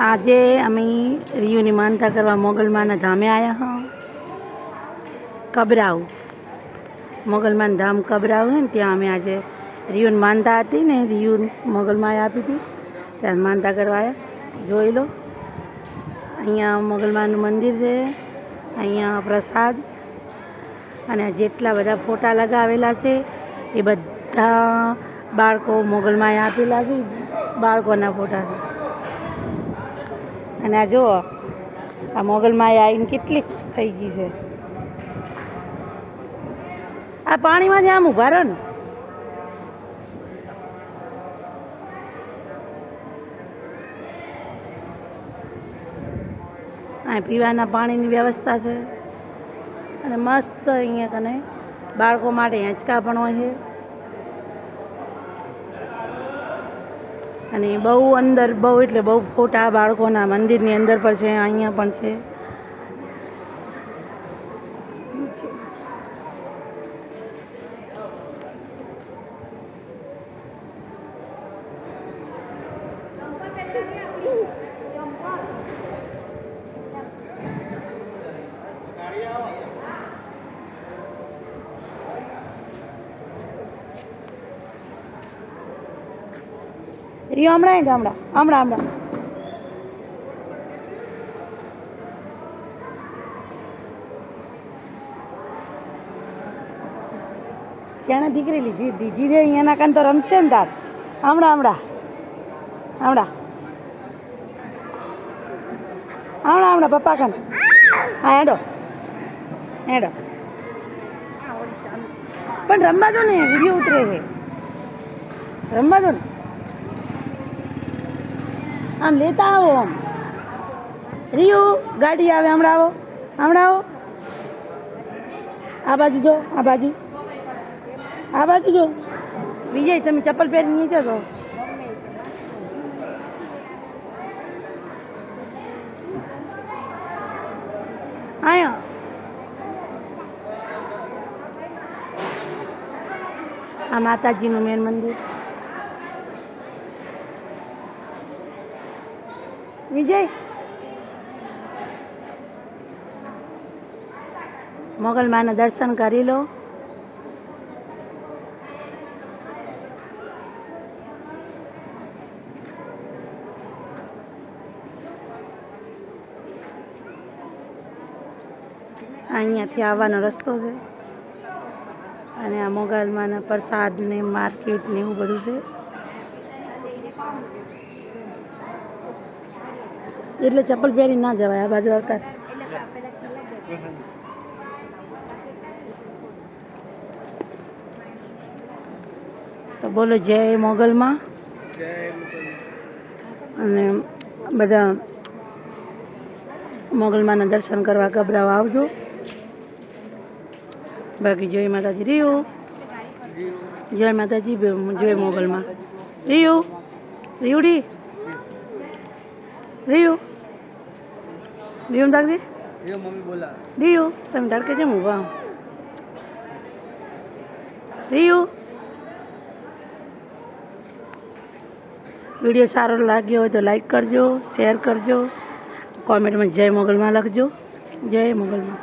આજે અમે રિયુની માનતા કરવા મોગલમાના ધામે આવ્યા હા. કબરાવ મોગલમાન ધામ કબરાવ હે ને ત્યાં અમે આજે રિયુન માનતા હતી ને રિયુન મોગલમાએ આપી હતી. ત્યાં માનતા કરવા આવ્યા જોઈ લો. અહીંયા મોગલમાનું મંદિર છે. અહીંયા પ્રસાદ. અને જેટલા બધા ફોટા લગાવેલા છે એ બધા બાળકો મોગલમાએ આપેલા છે બાળકોના ફોટા છે. અને આ જુઓ, આ મોગલમાએ આવીને કેટલી ખુશ થઈ ગઈ છે. આ પાણીમાં જ આમ ઊભા રહો ને. આ પીવાના પાણીની વ્યવસ્થા છે. અને મસ્ત અહીંયા કને બાળકો માટે હેંચકા પણ હોય છે. અને બહુ અંદર બહુ એટલે બહુ ફોટા બાળકોના મંદિરની અંદર પણ છે, અહીંયા પણ છે. રિયો હમણાં ગામડા હમણાં. હમણાં હમણાં. ત્યાં દીકરી લીધી? દીધી છે અહીંયાના કાન તો રમશે ને તાર. હમણાં હમણાં. હમણાં. હમણાં હમણાં, પપ્પા કાન. હા, હેડો. હેડો. પણ રમવા દો ને, વીડિયો ઉતરે છે. રમવા દો ને. આમ લેતા આવો આમ. રિયુ, ગાડી આવે, હમણાં આવો. હમણાં આવો. આ બાજુ જો, આ બાજુ. આ બાજુ જો. વિજય, તમે ચપ્પલ પહેરી નીચે છો. આયા આ માતાજીનું મેન મંદિર. વિજય. મોગલમાના દર્શન કરી લો. અહીંયાથી આવવાનો રસ્તો છે. અને આ મોગલમાના પ્રસાદ ને માર્કેટ ને એવું બધું છે. એટલે ચપ્પલ પહેરી ના જવાય આ બાજુ આવતા. તો બોલો જય મોગલમાં. અને બધા મોગલમાના દર્શન કરવા ગભરાવા આવજો. બાકી જય માતાજી. રહ્યો જય માતાજી જય મોગલમાં. રહ્યું રીયુડી રીયુ રીયુ દાગ દે મમ્મી બોલા રીયુ તમે ધાડકે કેમ ઊભા રીયુ વીડિયો સારો લાગ્યો હોય તો લાઈક કરજો શેર કરજો કોમેન્ટમાં જય મોગલમાં લખજો જય મોગલમાં